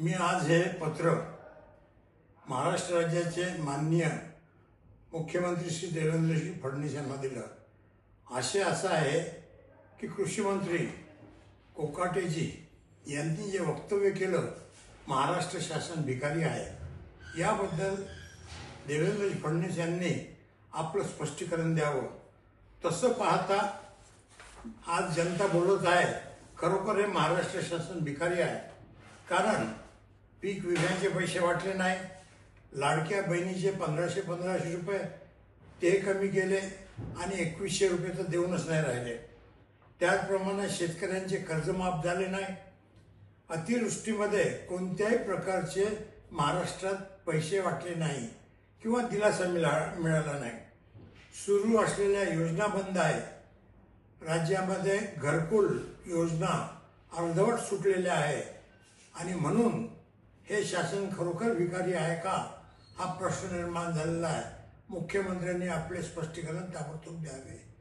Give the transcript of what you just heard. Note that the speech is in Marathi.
मी आज हे पत्र महाराष्ट्र राज्याचे माननीय मुख्यमंत्री श्री देवेंद्रजी फडणवीस यांना दिलं. आशय असा आहे की कृषी मंत्री कोकाटेजी यांनी जे वक्तव्य केलं महाराष्ट्र शासन भिकारी आहे. याबद्दल देवेंद्रजी फडणवीस यांनी आपलं स्पष्टीकरण द्यावं. तसं पाहता आज जनता बोलत आहे खरोखर हे महाराष्ट्र शासन भिकारी आहे. कारण पीक विम्याचे पैसे वाटले नाही. लाडक्या बहिणीचे पंधराशे पंधराशे रुपये ते कमी केले आणि एकवीसशे रुपये तर देऊनच नाही राहिले. त्याचप्रमाणे शेतकऱ्यांचे कर्ज माफ झाले नाही. अतिवृष्टीमध्ये कोणत्याही प्रकारचे महाराष्ट्रात पैसे वाटले नाही किंवा दिलासा मिळा मिळाला नाही. सुरू असलेल्या योजना बंद आहे. राज्यामध्ये घरकुल योजना अर्धवट सुटलेल्या आहे आणि म्हणून हे शासन खरोखर भिकारी आहे का? हा प्रश्न निर्माण झालेला आहे. मुख्यमंत्र्यांनी आपले स्पष्टीकरण ताबडतोब द्यावे.